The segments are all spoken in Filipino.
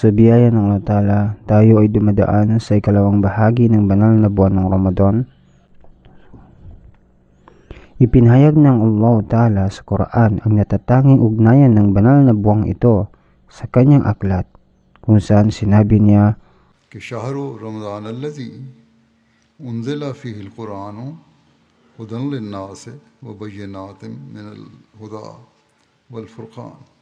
Sa biyaya ng Allah Ta'ala, tayo ay dumadaan sa ikalawang bahagi ng banal na buwan ng Ramadan. Ipinahayag ng Allah Ta'ala sa Quran ang natatanging ugnayan ng banal na buwang ito sa kanyang aklat, kung saan sinabi niya, Kishaharu Ramadan alladhi unzila fihi al-Quranu hudan lin-nasi wa bayyinatin min al-huda wal-furqan.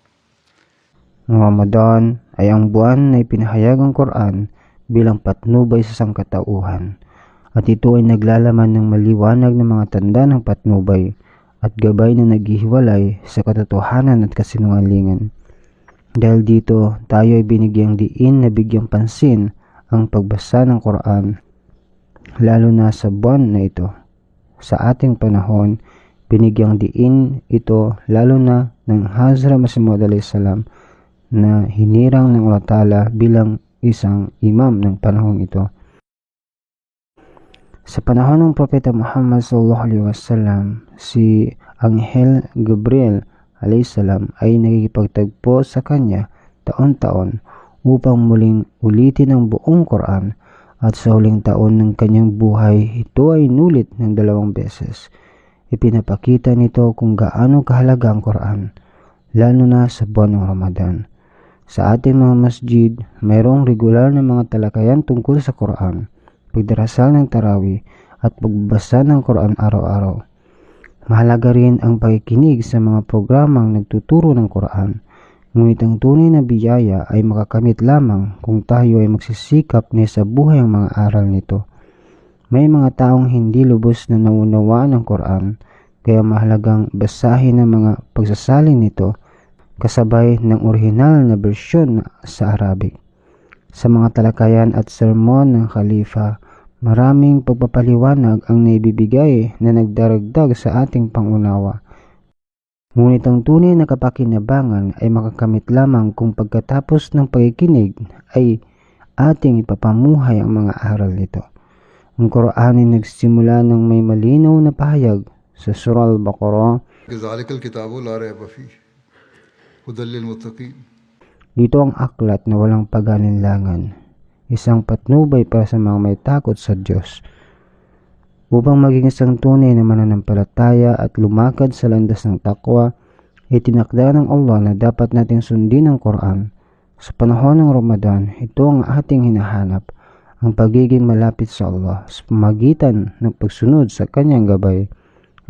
Ang Ramadan ay ang buwan na ipinahayag ang Quran bilang patnubay sa sangkatauhan at ito ay naglalaman ng maliwanag na mga tanda ng patnubay at gabay na naghihiwalay sa katotohanan at kasinungalingan. Dahil dito, tayo ay binigyang diin na bigyang pansin ang pagbasa ng Quran, lalo na sa buwan na ito. Sa ating panahon, binigyang diin ito lalo na ng Hazra Masimud salam na hinirang ng Allah Ta'ala bilang isang imam ng panahong ito. Sa panahon ng Propeta Muhammad sallallahu alaihi wasallam, si Anghel Gabriel alayhi salam ay nagkikipagtagpo sa kanya taon-taon upang muling ulitin ang buong Quran at sa huling taon ng kanyang buhay ito ay nulit ng dalawang beses. Ipinapakita nito kung gaano kahalaga ang Quran, lalo na sa buwan ng Ramadan. Sa ating mga masjid, mayroong regular na mga talakayan tungkol sa Quran, pagdarasal ng tarawih at pagbasa ng Quran araw-araw. Mahalaga rin ang pakikinig sa mga programang nagtuturo ng Quran, ngunit ang tunay na biyaya ay makakamit lamang kung tayo ay magsisikap na sa buhay ang mga aral nito. May mga taong hindi lubos na naunawaan ng Quran, kaya mahalagang basahin ang mga pagsasalin nito kasabay ng orihinal na bersyon sa Arabic. Sa mga talakayan at sermon ng Khalifa, maraming pagpapaliwanag ang naibibigay na nagdaragdag sa ating pangunawa. Ngunit ang tunay na kapakinabangan ay makakamit lamang kung pagkatapos ng pagkikinig ay ating ipapamuhay ang mga aral nito. Ang Quran ay nagsimula ng may malinaw na pahayag sa Surah Al-Baqarah dito ang aklat na walang pag-alinlangan, isang patnubay para sa mga may takot sa Diyos. Upang maging isang tunay na mananampalataya at lumakad sa landas ng takwa, itinakda ng Allah na dapat nating sundin ang Quran. Sa panahon ng Ramadan, ito ang ating hinahanap, ang pagiging malapit sa Allah sa pamagitan ng pagsunod sa kanyang gabay.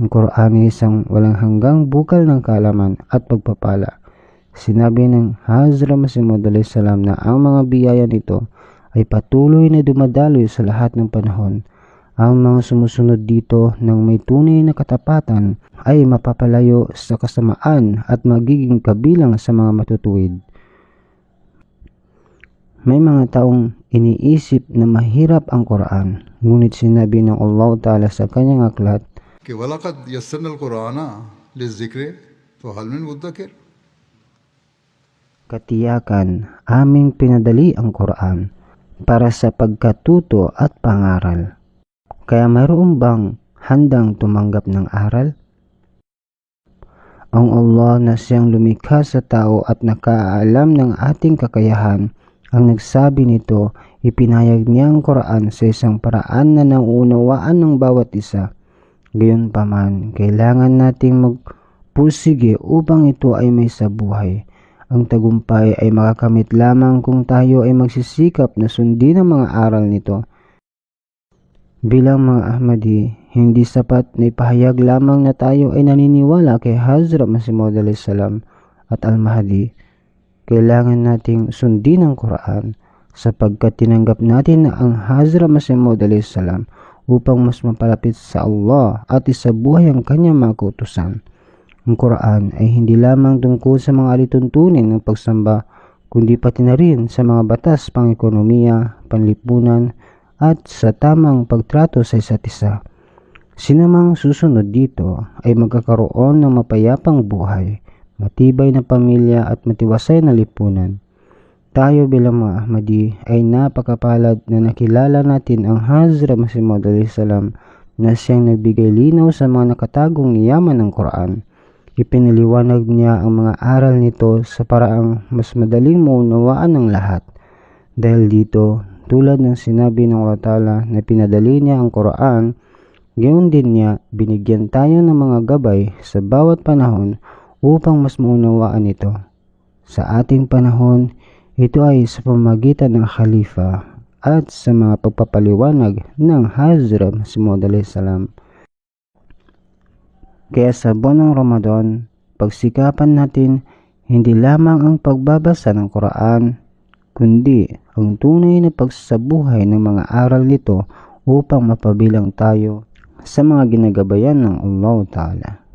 Ang Quran ay isang walang hanggang bukal ng kalaman at pagpapala Sinabi ng Hazra Masimud salam na ang mga biyaya nito ay patuloy na dumadaloy sa lahat ng panahon. Ang mga sumusunod dito ng may tunay na katapatan ay mapapalayo sa kasamaan at magiging kabilang sa mga matutuwid. May mga taong iniisip na mahirap ang Quran, ngunit sinabi ng Allah Ta'ala sa kanyang aklat, وَلَقَدْ يَسَّرْنَا الْقُرْآنَ لِلذِّكْرِ فَهَلْ مِنْ مُدَّكِرٍ Katiyakan, aming pinadali ang Quran para sa pagkatuto at pangaral. Kaya mayroon bang handang tumanggap ng aral? Ang Allah na siyang lumikha sa tao at nakaalam ng ating kakayahan ang nagsabi nito, ipinayag niya ang Quran sa isang paraan na nauunawaan ng bawat isa. Gayunpaman, kailangan nating magpursige upang ito ay may sabuhay ang tagumpay ay makakamit lamang kung tayo ay magsisikap na sundin ang mga aral nito. Bilang mga Ahmadi, hindi sapat na ipahayag lamang na tayo ay naniniwala kay Hazrat Masimud salam at Al-Mahdi. Kailangan nating sundin ang Quran sapagkat tinanggap natin na ang Hazrat Masimud salam upang mas mapalapit sa Allah at isabuhay ang kanyang mga kautusan. Ang Quran ay hindi lamang tungkol sa mga alituntunin ng pagsamba, kundi pati na rin sa mga batas pang-ekonomiya, panlipunan, at sa tamang pagtrato sa isa't isa. Sinamang susunod dito ay magkakaroon ng mapayapang buhay, matibay na pamilya at matiwasay na lipunan. Tayo bilang mga Ahmadi ay napakapalad na nakilala natin ang Hazra Masimud salam na siyang nagbigay linaw sa mga nakatagong yaman ng Quran Ipinaliwanag niya ang mga aral nito sa paraang mas madaling maunawaan ng lahat. Dahil dito, tulad ng sinabi ng Allah Ta'ala na pinadali niya ang Quran, gayon din niya binigyan tayo ng mga gabay sa bawat panahon upang mas maunawaan ito. Sa ating panahon, ito ay sa pamagitan ng Khalifa at sa mga pagpapaliwanag ng Hazrat Masmud salam. Kaya sa buwan ng Ramadan, pagsikapan natin hindi lamang ang pagbabasa ng Quran, kundi ang tunay na pagsabuhay ng mga aral nito upang mapabilang tayo sa mga ginagabayan ng Allah Ta'ala.